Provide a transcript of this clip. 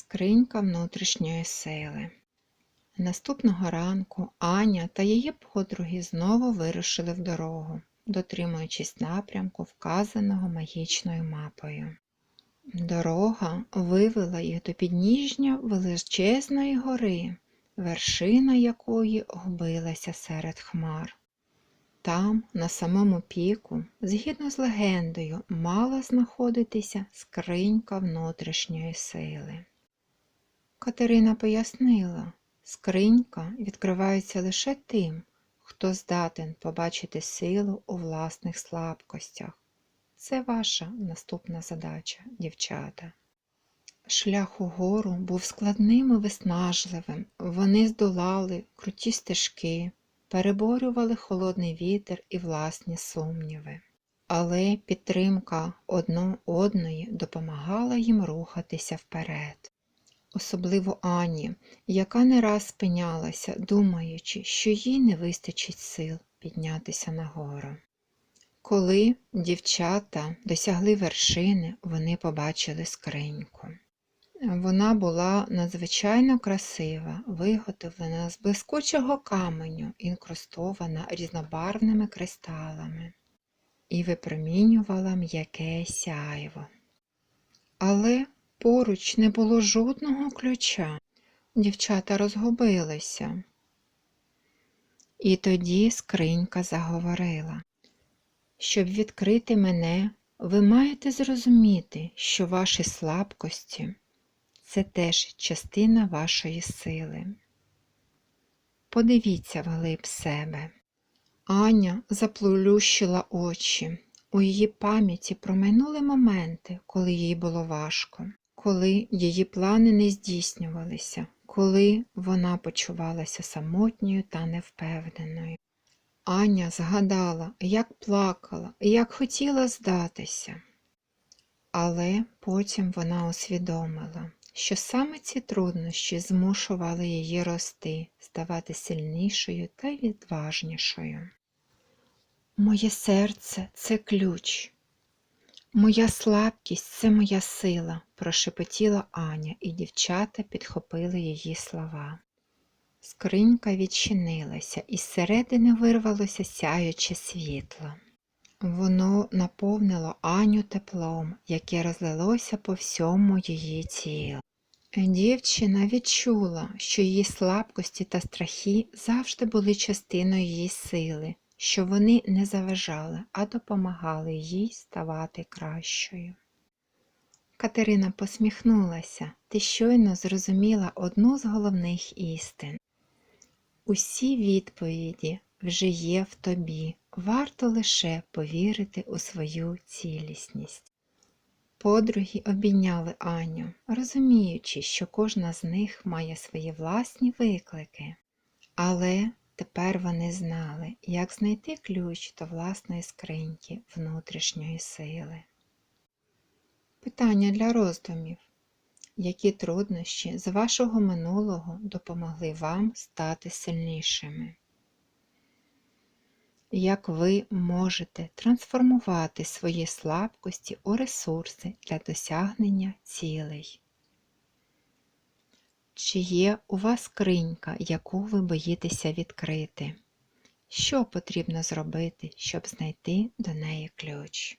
Скринька внутрішньої сили. Наступного ранку Аня та її подруги знову вирушили в дорогу, дотримуючись напрямку, вказаного магічною мапою. Дорога вивела їх до підніжжя величезної гори, вершина якої губилася серед хмар. Там, на самому піку, згідно з легендою, мала знаходитися скринька внутрішньої сили. Катерина пояснила, скринька відкривається лише тим, хто здатен побачити силу у власних слабкостях. Це ваша наступна задача, дівчата. Шлях угору був складним і виснажливим. Вони здолали круті стежки, переборювали холодний вітер і власні сумніви. Але підтримка одно одної допомагала їм рухатися вперед. Особливо Ані, яка не раз спинялася, думаючи, що їй не вистачить сил піднятися нагору. Коли дівчата досягли вершини, вони побачили скриньку. Вона була надзвичайно красива, виготовлена з блискучого каменю, інкрустована різнобарвними кристалами і випромінювала м'яке сяйво. Але поруч не було жодного ключа. Дівчата розгубилися. І тоді скринька заговорила. Щоб відкрити мене, ви маєте зрозуміти, що ваші слабкості це теж частина вашої сили. Подивіться вглиб себе. Аня заплющила очі. У її пам'яті проминули моменти, коли їй було важко, коли її плани не здійснювалися, коли вона почувалася самотньою та невпевненою. Аня згадала, як плакала, як хотіла здатися. Але потім вона усвідомила, що саме ці труднощі змушували її рости, ставати сильнішою та відважнішою. Моє серце це ключ. Моя слабкість це моя сила, прошепотіла Аня, і дівчата підхопили її слова. Скринька відчинилася, і зсередини вирвалося сяюче світло. Воно наповнило Аню теплом, яке розлилося по всьому її тілу. Дівчина відчула, що її слабкості та страхи завжди були частиною її сили, що вони не заважали, а допомагали їй ставати кращою. Катерина посміхнулася, ти щойно зрозуміла одну з головних істин. Усі відповіді вже є в тобі, варто лише повірити у свою цілісність. Подруги обійняли Аню, розуміючи, що кожна з них має свої власні виклики. Але тепер вони знали, як знайти ключ до власної скриньки внутрішньої сили. Питання для роздумів. Які труднощі з вашого минулого допомогли вам стати сильнішими? Як ви можете трансформувати свої слабкості у ресурси для досягнення цілей? Чи є у вас скринька, яку ви боїтеся відкрити? Що потрібно зробити, щоб знайти до неї ключ?